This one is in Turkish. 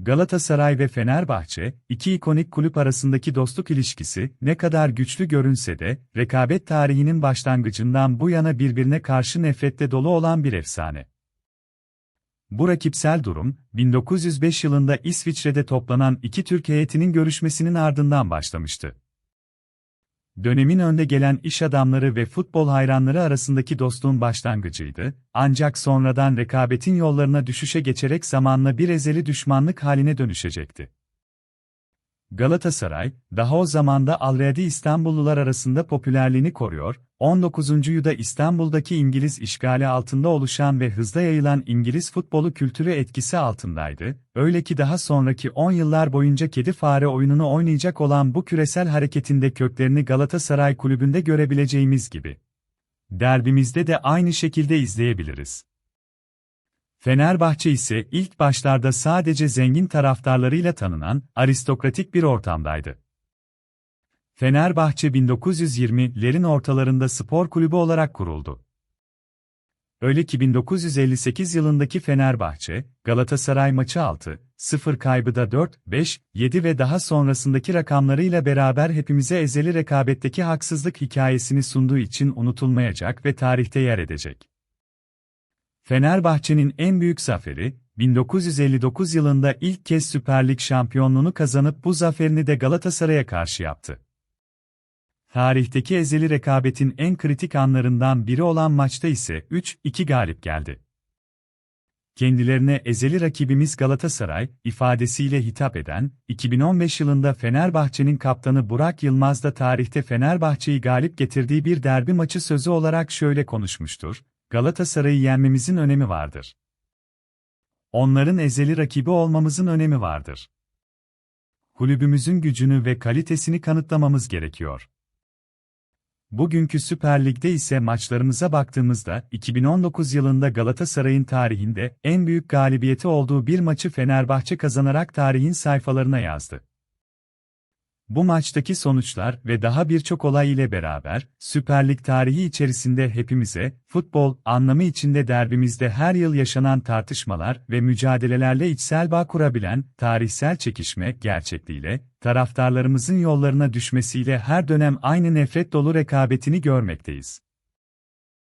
Galatasaray ve Fenerbahçe, iki ikonik kulüp arasındaki dostluk ilişkisi ne kadar güçlü görünse de, rekabet tarihinin başlangıcından bu yana birbirine karşı nefretle dolu olan bir efsane. Bu rakipsel durum, 1905 yılında İsviçre'de toplanan iki Türk heyetinin görüşmesinin ardından başlamıştı. Dönemin önde gelen iş adamları ve futbol hayranları arasındaki dostluğun başlangıcıydı, ancak sonradan rekabetin yollarına düşüşe geçerek zamanla bir ezeli düşmanlık haline dönüşecekti. Galatasaray, daha o zamanda Already İstanbullular arasında popülerliğini koruyor, 19. yüzyılda İstanbul'daki İngiliz işgali altında oluşan ve hızla yayılan İngiliz futbolu kültürü etkisi altındaydı, öyle ki daha sonraki 10 yıllar boyunca kedi fare oyununu oynayacak olan bu küresel hareketinde köklerini Galatasaray kulübünde görebileceğimiz gibi. Derbimizde de aynı şekilde izleyebiliriz. Fenerbahçe ise ilk başlarda sadece zengin taraftarlarıyla tanınan, aristokratik bir ortamdaydı. Fenerbahçe 1920'lerin ortalarında spor kulübü olarak kuruldu. Öyle ki 1958 yılındaki Fenerbahçe, Galatasaray maçı 6, 0 kaybı da 4, 5, 7 ve daha sonrasındaki rakamlarıyla beraber hepimize ezeli rekabetteki haksızlık hikayesini sunduğu için unutulmayacak ve tarihte yer edecek. Fenerbahçe'nin en büyük zaferi, 1959 yılında ilk kez Süper Lig şampiyonluğunu kazanıp bu zaferini de Galatasaray'a karşı yaptı. Tarihteki ezeli rekabetin en kritik anlarından biri olan maçta ise 3-2 galip geldi. Kendilerine ezeli rakibimiz Galatasaray ifadesiyle hitap eden, 2015 yılında Fenerbahçe'nin kaptanı Burak Yılmaz da tarihte Fenerbahçe'yi galip getirdiği bir derbi maçı sözü olarak şöyle konuşmuştur, Galatasaray'ı yenmemizin önemi vardır. Onların ezeli rakibi olmamızın önemi vardır. Kulübümüzün gücünü ve kalitesini kanıtlamamız gerekiyor. Bugünkü Süper Lig'de ise maçlarımıza baktığımızda 2019 yılında Galatasaray'ın tarihinde en büyük galibiyeti olduğu bir maçı Fenerbahçe kazanarak tarihin sayfalarına yazdı. Bu maçtaki sonuçlar ve daha birçok olay ile beraber, Süper Lig tarihi içerisinde hepimize, futbol anlamı içinde derbimizde her yıl yaşanan tartışmalar ve mücadelelerle içsel bağ kurabilen, tarihsel çekişme gerçekliğiyle, taraftarlarımızın yollarına düşmesiyle her dönem aynı nefret dolu rekabetini görmekteyiz.